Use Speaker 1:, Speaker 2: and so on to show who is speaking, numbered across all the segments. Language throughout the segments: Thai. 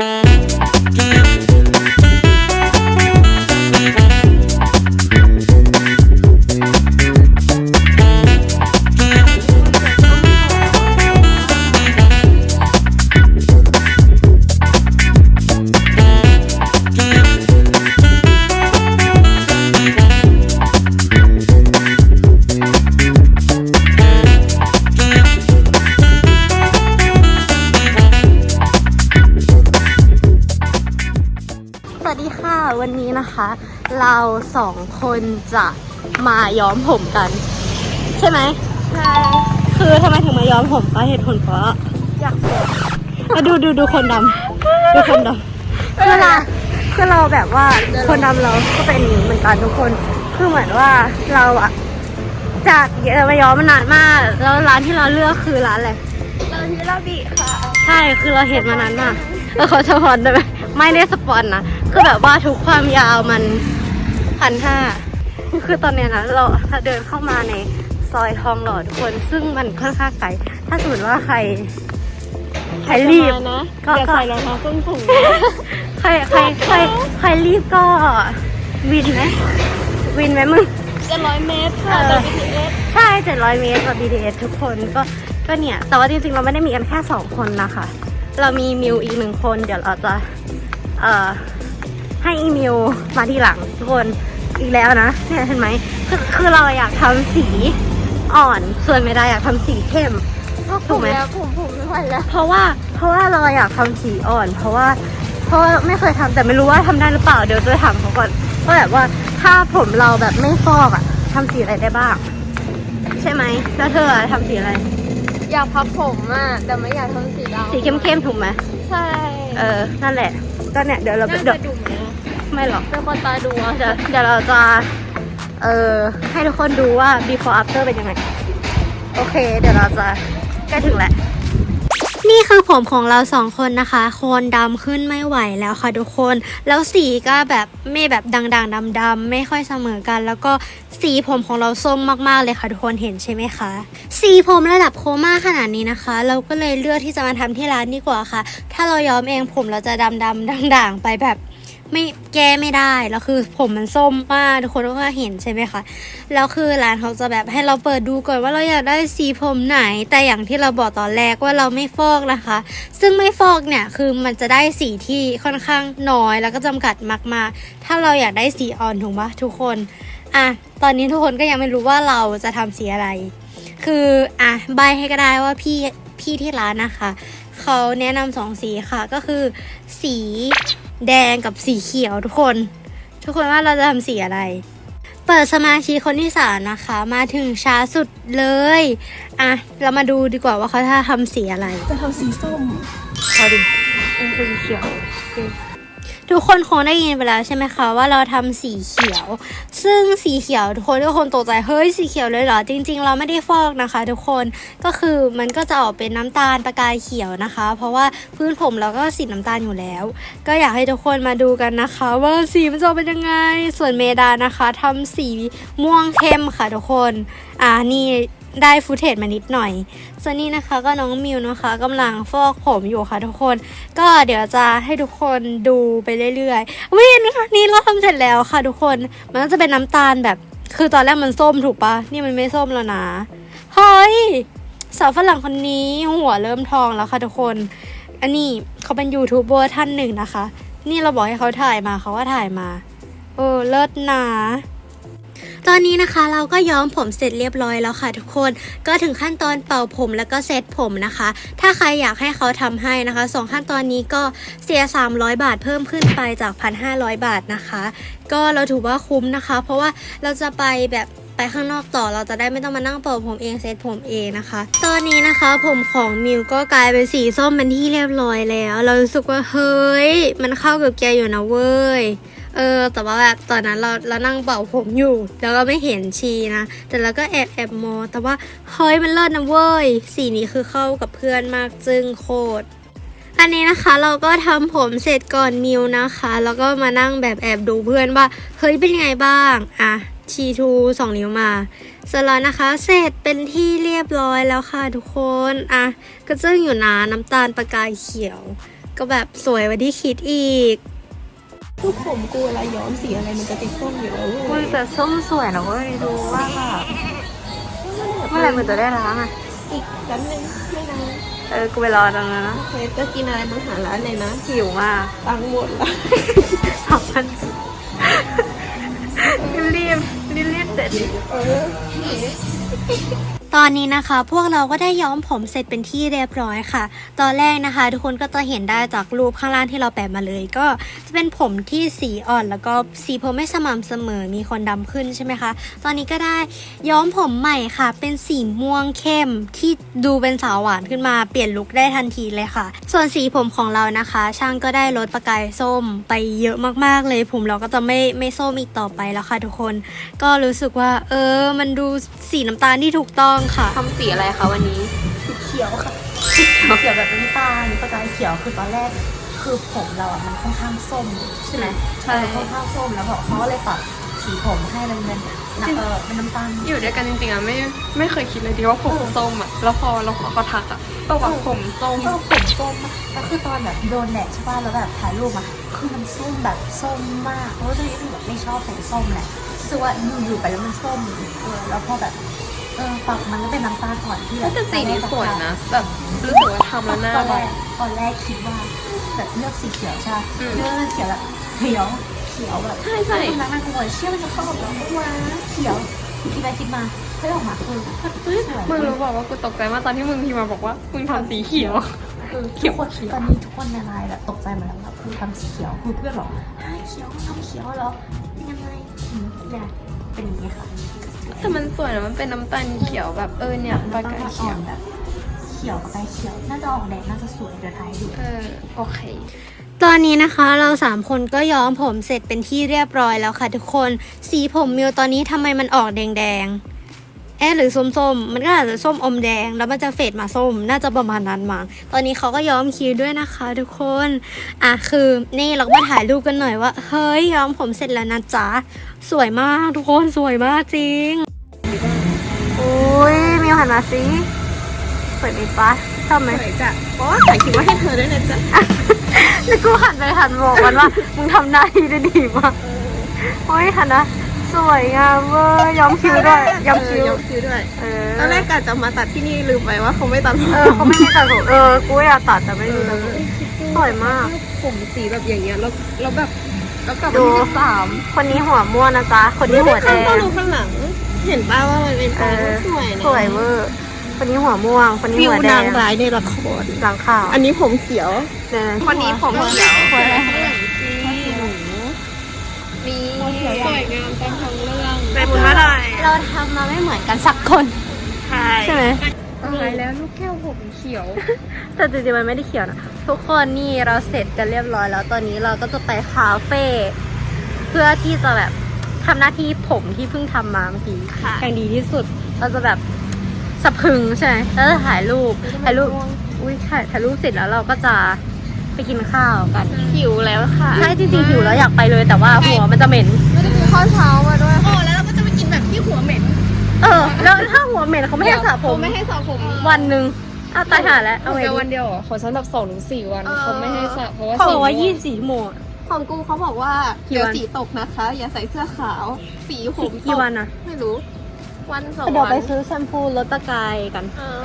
Speaker 1: ส เราสองคนจะมาย้อมผมกัน ใช่ไหมใช่คือทำไมถึงมาย้อมผมก็เหตุผลเพราะ
Speaker 2: อยากสวย
Speaker 1: อะดูดูดูคนดำดูคนดำคือเราคือเราแบบว่าคนดำเราก็เป็นอย่างนี้เหมือนกันทุกคนคือเหมือนว่าเราอะจากเยอะมาย้อมมานานมากแล้วร้านที่เราเลือกคือร้านอะไร
Speaker 2: เราที่เราบีค่ะ
Speaker 1: ใช่คือเราเห็นมานานมากเออเขาสปอนได้ไหมไม่ได้สปอนนะคือแบบว่าทุกความยาวมัน พันห้าคือตอนเนี้ยนะเราเดินเข้ามาในซอยทองหล่อทุกคน ซึ่งมันค่อนข้างไกลถ้าสมมติว่าใคร ใครรีบ
Speaker 2: นะ
Speaker 1: ก็
Speaker 2: อย่าใส่รองเท้าส้นสูง
Speaker 1: ใครใครใครใครรีบก็วินไหมวินไหมมึง
Speaker 2: จะร้อยเมตรค่ะ
Speaker 1: เออ
Speaker 2: แต่ BTS
Speaker 1: ใช่700 เมตรกับ BTS ทุกคนก็ก็เนี่ย แต่ว่าจริงๆ เราไม่ได้มีกันแค่ 2 คนนะคะ เรามีมิวอีกหนึ่งคน เดี๋ยวเราจะ เอ่อ ให้อีมิวมาทีหลังทุกคนอีกแล้วนะเนี่ยเห็นไหมคือคือเราอยากทำสีอ่อน ส่วนไม่ได้อยากทำสีเข้มถูกไหม
Speaker 2: แล้วผมผมไม่ไหวแล้ว
Speaker 1: เพราะว่าเพราะว่าเราอยากทำสีอ่อน เพราะว่า เพราะว่าไม่เคยทำแต่ไม่รู้ว่าทำได้หรือเปล่าเดี๋ยวจะถามเขาก่อนว่าแบบว่าถ้าผมเราแบบไม่ฟอกอะทำสีอะไรได้บ้าง ใช่ไหมแล้วเธออะทำสีอะไร
Speaker 2: อยากพับผมอะแต่ไม่อยากทำสีดำ
Speaker 1: สีเข้มๆถูกไหม
Speaker 2: ใช่
Speaker 1: เออนั่นแหละก็เนี่ยเดี๋ยวเรา
Speaker 2: น่า
Speaker 1: เดี๋ยว
Speaker 2: จะดุไหมอะ
Speaker 1: ไม่หรอก
Speaker 2: เป็นคนตาดู
Speaker 1: เดี๋ยวเดี๋ยวเราจะ เออให้ทุกคนดูว่า before after เป็นยังไง โอเค เดี๋ยวเราจะใกล้ถึงแล้วนี่คือผมของเราสองคนนะคะ โคนดำขึ้นไม่ไหวแล้วค่ะทุกคน แล้วสีก็แบบไม่แบบด่างๆดำๆไม่ค่อยเสมอกัน แล้วก็สีผมของเราส้มมากๆเลยค่ะทุกคนเห็นใช่ไหมคะ สีผมระดับโคม่าขนาดนี้นะคะ เราก็เลยเลือกที่จะมาทำที่ร้านดีกว่าค่ะ ถ้าเราย้อมเองผมเราจะดำๆด่างๆไปแบบ ไม่แก้ไม่ได้แล้วคือผมมันส้มมากทุกคนก็เห็นใช่ไหมคะแล้วคือร้านเขาจะแบบให้เราเปิดดูก่อนว่าเราอยากได้สีผมไหน แต่อย่างที่เราบอกตอนแรกว่าเราไม่ฟอกนะคะ ซึ่งไม่ฟอกเนี่ยคือมันจะได้สีที่ค่อนข้างน้อยแล้วก็จำกัดมากๆ ถ้าเราอยากได้สีอ่อนถูกปะทุกคนอะตอนนี้ทุกคนก็ยังไม่รู้ว่าเราจะทำสีอะไร คืออะใบให้ก็ได้ว่าพี่พี่ที่ร้านนะคะเขาแนะนำสองสีค่ะก็คือสี แดงกับสีเขียวทุกคน ทุกคนว่าเราจะทำสีอะไร เปิดสมาชิกคนที่สามนะคะ มาถึงช้าสุดเลย อะ เรามาดูดีกว่าว่าเขาจะทำสีอะไร
Speaker 2: จะทำสีส้ม
Speaker 1: เอาดิเป็นสีเขียว ทุกคนคงได้ยินไปแล้วใช่ไหมคะว่าเราทำสีเขียว ซึ่งสีเขียวทุกคนก็คงตกใจเฮ้ยสีเขียวเลยเหรอจริง ๆ เราไม่ได้ฟอกนะคะ ทุกคนก็คือมันก็จะออกเป็นน้ำตาลประกายเขียวนะคะ เพราะว่าพื้นผมเราก็สีน้ำตาลอยู่แล้ว ก็อยากให้ทุกคนมาดูกันนะคะ ว่าสีมันจะเป็นยังไงส่วนเมดานะคะทำสีม่วงเข้มค่ะทุกคนอ่านี่ ได้ฟุตเทจมานิดหน่อยส่วนนี้นะคะก็น้องมิวนะคะกำลังฟอกผมอยู่ค่ะทุกคน ก็เดี๋ยวจะให้ทุกคนดูไปเรื่อยๆวินค่ะนี่เราทำเสร็จแล้วค่ะทุกคน มันก็จะเป็นน้ำตาลแบบ คือตอนแรกมันส้มถูกปะนี่มันไม่ส้มแล้วนะเฮ้ยสาวฝรั่งคนนี้หัวเริ่มทองแล้วค่ะทุกคน อันนี้เขาเป็นยูทูบเบอร์ท่านหนึ่งนะคะ นี่เราบอกให้เขาถ่ายมาเขาก็ถ่ายมา เออเลิศนะ ตอนนี้นะคะเราก็ย้อมผมเสร็จเรียบร้อยแล้วค่ะทุกคน ก็ถึงขั้นตอนเป่าผมแล้วก็เซตผมนะคะ ถ้าใครอยากให้เขาทำให้นะคะสองขั้นตอนนี้ก็เสีย 300 บาทเพิ่มขึ้นไปจาก 1,500 บาทนะคะ ก็เราถือว่าคุ้มนะคะ เพราะว่าเราจะไปแบบไปข้างนอกต่อเราจะได้ไม่ต้องมานั่งเป่าผมเองเซตผมเองนะคะ ตอนนี้นะคะผมของมิวก็กลายเป็นสีส้มเป็นที่เรียบร้อยแล้ว เรารู้สึกว่าเฮ้ย มันเข้ากับแกอยู่นะเว้ย เออ แต่ว่าแบบตอนนั้นเราเรานั่งเป่าผมอยู่ แล้วก็ไม่เห็นชีนะ แต่เราก็แอบแอบมองแต่ว่าเฮ้ยมันเลิศนะเว้ย สีนี้คือเข้ากับเพื่อนมากจึงโคตรอันนี้นะคะเราก็ทำผมเสร็จก่อนมิวนะคะ แล้วก็มานั่งแบบแอบดูเพื่อนว่า เฮ้ยเป็นยังไงบ้าง อะชีทูสองนิ้วมาเสร็จแล้วนะคะ เสร็จเป็นที่เรียบร้อยแล้วค่ะทุกคน อะก็จึ้งอยู่นะน้ำตาลประกายเขียว ก็แบบสวยกว่าที่คิดอีก
Speaker 2: คือผมกูเวลาย้อมสีอะไรมันจะติดส้มอยู่แล้วเว้
Speaker 1: อุ้
Speaker 2: ย
Speaker 1: ยแต่ส้มสวยนะเว้ยดูว่าแบบเมื่อไหร่มันจะได้ล้างอะ
Speaker 2: อีกแป๊บนึงไม่นาน
Speaker 1: เออ กูไปรอตรงนั้นนะ
Speaker 2: โอเคก็กินอะไรมาหาร้านเลยนะ
Speaker 1: หิวมาก
Speaker 2: ตังค์หมดละ
Speaker 1: สองพันรีบรีบรีบเสร็จ
Speaker 2: เออ
Speaker 1: ตอนนี้นะคะพวกเราก็ได้ย้อมผมเสร็จเป็นที่เรียบร้อยค่ะ ตอนแรกนะคะ ทุกคนก็จะเห็นได้จากรูปข้างล่างที่เราแปะมาเลย ก็จะเป็นผมที่สีอ่อนแล้วก็สีผมไม่สม่ำเสมอมีคนดำขึ้นใช่ไหมคะ ตอนนี้ก็ได้ย้อมผมใหม่ค่ะ เป็นสีม่วงเข้มที่ดูเป็นสาวหวานขึ้นมาเปลี่ยนลุคได้ทันทีเลยค่ะ ส่วนสีผมของเรานะคะ ช่างก็ได้ลดประกายส้มไปเยอะมากๆเลย ผมเราก็จะไม่ไม่ส้มอีกต่อไปแล้วค่ะ ทุกคน ก็รู้สึกว่า เออ มันดูสีน้ำตาลที่ถูกต้องค่ะ
Speaker 2: ทำสีอะไรคะวันนี้
Speaker 3: สีเขียวค่ะเขียวแบบน้ำตาลประกายเขียวคือตอนแรกคือผมเราอะมันค่อนข้างส้มใช่ไหม
Speaker 2: ใช่
Speaker 3: เออค่อนข้างส้มแล้วบอกเขาก็เลยปรับสีผมให้มันเป็นน้ำเออเป็นน้ำตาล
Speaker 4: อยู่ด้วยกันจริงๆอะไม่ไม่เคยคิดเลยดีว่าผมส้มอะแล้วพอเราเขาทักอะก็แบบผมส้ม
Speaker 3: เออผมส้มมากแล้วคือตอนแบบโดนแดดใช่ป่ะแล้วแบบถ่ายรูปอะคือมันส้มแบบส้มมากเพราะว่าตัวเองแบบไม่ชอบสีส้มแหละรู้สึกว่าอยู่อยู่ไปแล้วมันส้มเออแล้วพอแบบ เออปรับมันก็เป็นน้ำตาลก่อนที่แบบ
Speaker 4: แต่สีนี้สวยนะ แบบรู้สึกว่าทำแล้วหน้า
Speaker 3: ตอน
Speaker 4: แบ
Speaker 3: แร
Speaker 4: บ
Speaker 3: กตอนแรกคิดว่าแบบเลือกสีเขียวใช่ไหม
Speaker 4: อืม
Speaker 3: เลือกเขียวแบบเขียวเขียวแบบ
Speaker 4: ใช่ใช่
Speaker 3: ตอนนั้นมันโวยเชื่อมันจะเข้ากับเราไม่ว่าเขียวคิดไปคิดมาเฮ้ยออกมาคือสวย
Speaker 4: มึงรู้บอกว่ากูตกใจมากตอนที่มึงพิมพ์มาบอกว่ามึงทำสีเขียว
Speaker 3: คือทุกคนตอนนี้ทุกคนในไลน์แบบตกใจหมาแล้วแบบคือทำสีเขียวคือเพื่อนบอกฮะเขียวทำเขียวเหรอเป็นยังไงอืมเนี่ยเป็นอย่างนี้ค่ะ
Speaker 4: แต่มันสวยนะมันเป็นน้ำตาลเขียวแบบเออเนี่ยประกายเขียว
Speaker 3: แบบเขียวประกายเขียว น่าจะออกแดงน่าจะสวยเดี๋ยวถ่ายให้ดู
Speaker 4: เออโอเค
Speaker 1: ตอนนี้นะคะเราสามคนก็ย้อมผมเสร็จเป็นที่เรียบร้อยแล้วค่ะทุกคน สีผมมิวตอนนี้ทำไมมันออกแดงๆ เอ๊ะหรือส้มๆ มันก็อาจจะส้มอมแดง แล้วมันจะเฟดมาส้ม น่าจะประมาณนั้นมั้งตอนนี้เขาก็ย้อมคิ้วด้วยนะคะ ทุกคน อะคือนี่เราก็มาถ่ายรูปกันหน่อยว่า เฮ้ยย้อมผมเสร็จแล้วนะจ๊ะ สวยมากทุกคนสวยมากจริงอุ้ยมิวหันมาสิสวยไหมจ๊ะชอบไหม
Speaker 2: สวยจ้ะเพราะว่าถ่ายคลิปว่าให้เธอด้วยนะจ๊ะ
Speaker 1: แล้วกูหันไปหันบอกมันว่ามึงทำหน้าที่ได้ดีมากโอ้ยหันนะ สวยงามเวอร์ย้อมคิ้วด้วยย้อมคิ้ว
Speaker 2: ย้อมคิ้วด้วย
Speaker 1: เออ
Speaker 2: ตอนแรกกะจะมาตัดที่นี่ลืมไปว่าเขาไม่ตัด
Speaker 1: เออเขาไม่มีตัดผมเออกูอยากตัดแต่ไม่มีตัดผมสวยมาก
Speaker 2: ผมสีแบบอย่างเงี้ยแล้วแล้วแบบแล้วกลับ
Speaker 1: ดู
Speaker 2: มาที่สาม
Speaker 1: คนนี้หัวม่วงนะจ๊ะคนนี้หัวแด
Speaker 2: ข้างก็
Speaker 1: ง
Speaker 2: ดูข้างหลังเห็นป่าวว่ามันเป็น
Speaker 1: เอ
Speaker 2: ตา
Speaker 1: อ
Speaker 2: สวยนะ
Speaker 1: สวยเวอร์คนนี้หัวม่วง คนนี้
Speaker 2: ฟิว
Speaker 1: หัวแด
Speaker 2: นาง
Speaker 1: ง
Speaker 2: ร้ายในละคร
Speaker 1: หลังขาว
Speaker 2: อันนี้ผมเขียว
Speaker 1: เนี่ย
Speaker 2: คนนี้ผมเขียว
Speaker 1: หัวแดง
Speaker 4: มี สวยงามตามท้องเรื่อง
Speaker 2: เป็นบุญมาหน่อย
Speaker 1: เราทำมาไม่เหมือนกันสักคน
Speaker 2: ใช่
Speaker 1: ใช่ไหม
Speaker 4: ตายแล้วลูกแก้วผมเขียว
Speaker 1: แต่จริงๆมันไม่ได้เขียวนะ ทุกคนนี่เราเสร็จกันเรียบร้อยแล้วตอนนี้เราก็จะไปคาเฟ่เพื่อที่จะแบบทำหน้าที่ผมที่เพิ่งทำมาเมื่อกี้
Speaker 2: ค่ะ
Speaker 1: อย่างดีที่สุดเราจะแบบสะพรึงใช่ไหมแล้วจะถ่ายรูปถ่ายรูปอุ้ยถ่ายถ่ายรูปเสร็จแล้วเราก็จะ ไปกินข้าวกัน
Speaker 2: หิวแล้วค่ะ
Speaker 1: ใช่จริงๆหิวแล้วอยากไปเลย แต่ว่าหัวมันจะเหม็น
Speaker 2: ไม่ได้กินข้าวเช้ามาด้วยโอ้แล้วเราก็จะไปกินแบบที่หัวเหม็น
Speaker 1: เออ แล้วถ้าหัวเหม็นเขาไม่ให้สระผม
Speaker 2: เขาไม่ให้สระผม
Speaker 1: วันหนึ่งอ้าวตายหาแล้ว เอาไง
Speaker 4: แต่
Speaker 1: ดี
Speaker 4: วันเดียวเหรอขอฉันแบบสองถึงสี่วัน
Speaker 2: เออ
Speaker 4: เขาไม่ให้สระเพราะว่า
Speaker 1: เขาบอกว่า
Speaker 4: สีม่วง
Speaker 1: ยี่สิบสี่ชั่วโมงอะ
Speaker 2: ของกูเขาบอกว่า
Speaker 1: กี่
Speaker 2: เดี๋ยว
Speaker 1: วัน
Speaker 2: สีตกนะคะ อย่าใส่เสื้อขาว สีผม
Speaker 1: กี่
Speaker 2: ตก
Speaker 1: วันอะ
Speaker 2: ไม่รู้ วันสอง
Speaker 1: เดี๋ยว
Speaker 2: วั
Speaker 1: ไป
Speaker 2: น
Speaker 1: ซื้อแชมพูลดตะกายกัน
Speaker 2: เออ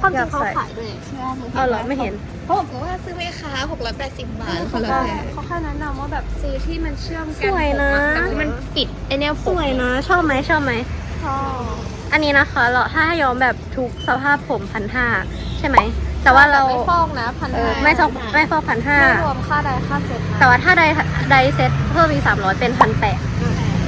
Speaker 2: ความจริงเขา
Speaker 1: อยากใส่
Speaker 2: ขายด้วยใช่ไหมมึง
Speaker 1: เอาเหรอไม่เห็น
Speaker 2: เขาบอกว่าซื้อไหมคะ680บาทเขาเลยเขาแค่แนะนำว่าแบบซื้อที่มันเชื่อมกัน
Speaker 1: สวยนะ
Speaker 2: แต่คือมันปิดไอเนี้ย
Speaker 1: สวยนะ ชอบไหมชอบไหม
Speaker 2: ชอบ
Speaker 1: อันนี้นะคะเราถ้าให้ย้อมแบบทุกสภาพผมพันห้าใช่ไหม แต่ว่าเรา
Speaker 2: ไม่ฟอกนะพัน
Speaker 1: เออไม่ชอบไม่ฟอกพันห้า
Speaker 2: ไม่รวมค่าใดค่าเสร็จนะ
Speaker 1: แต่ว่าถ้าไดไดเซ็ตเพิ่มอีกสามร้อยเป็นพันแปด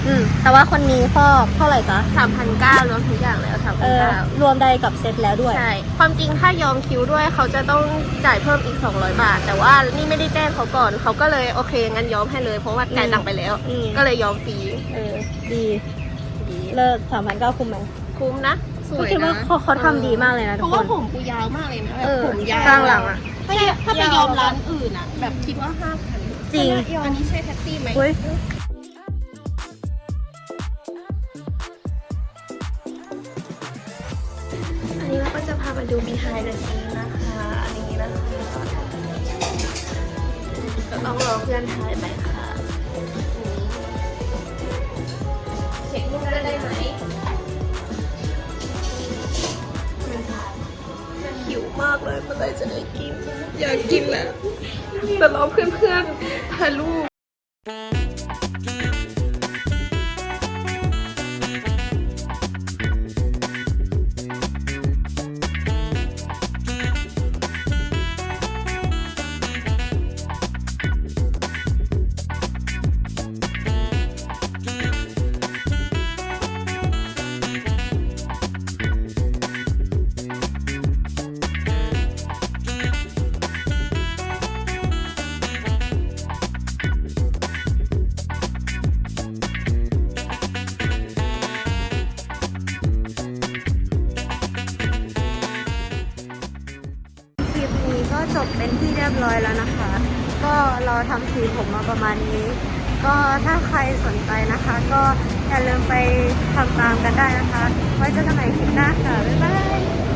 Speaker 1: อืมแต่ว่าคนนี้ฟอกเท่าไหร่จ๊ะ
Speaker 2: สามพันเก้ารวมทุกอย่างแล้วสาม
Speaker 1: เอ
Speaker 2: พัน
Speaker 1: อ
Speaker 2: เก้าร
Speaker 1: วมไดกับเซ็ตแล้วด้วย
Speaker 2: ใช่ ความจริงถ้ายอมคิวด้วยเขาจะต้องจ่ายเพิ่มอีก 200 บาท แต่ว่านี่ไม่ได้แจ้งเขาก่อน เขาก็เลยโอเคงั้นยอมให้เลย เพราะว่าจ่ายตังค์ไปแล้ว
Speaker 1: อืม
Speaker 2: ก็เลยยอมฟรี
Speaker 1: เออ ดีเลิศสามพันเก้าคุ้มไหม
Speaker 2: คุ้มนะ
Speaker 4: สว
Speaker 1: ก็
Speaker 4: ย
Speaker 1: คิดว่า
Speaker 4: นะ
Speaker 1: เขาเขาทำดีมากเลยนะ
Speaker 2: เพ
Speaker 1: ทุก
Speaker 2: ราะ
Speaker 1: ค
Speaker 2: ว่าน ผมกูยาวมากเลยนะ
Speaker 1: เออ
Speaker 2: ผมยาว
Speaker 1: ข้างหลังอะ
Speaker 2: ไม่ได้ถ้าไปยอมร้านอื่นอะแบบคิดว่าห้าพัน
Speaker 1: จริง
Speaker 2: อันนี้ใช่แท็กซี่ไหม
Speaker 1: อุ้ย
Speaker 2: จะพามาดู behind the scene นะคะ อันนี้นะคะต้องรอเพื่อนถ่ายไปค่ะเช็ครูปได้ไหมเพื่อนถ่ายหิวมากเลยเมื่อไหรจะได้กิน อยากกินแหละแต่รอเพื่อนๆถ่ายรูป
Speaker 1: เป็นที่เรียบร้อยแล้วนะคะ ก็เราทำสีผมมาประมาณนี้ ก็ถ้าใครสนใจนะคะ ก็อย่าลืมไปทำตามกันได้นะคะ ไว้เจอกันใหม่คลิปหน้าค่ะ บ๊ายบาย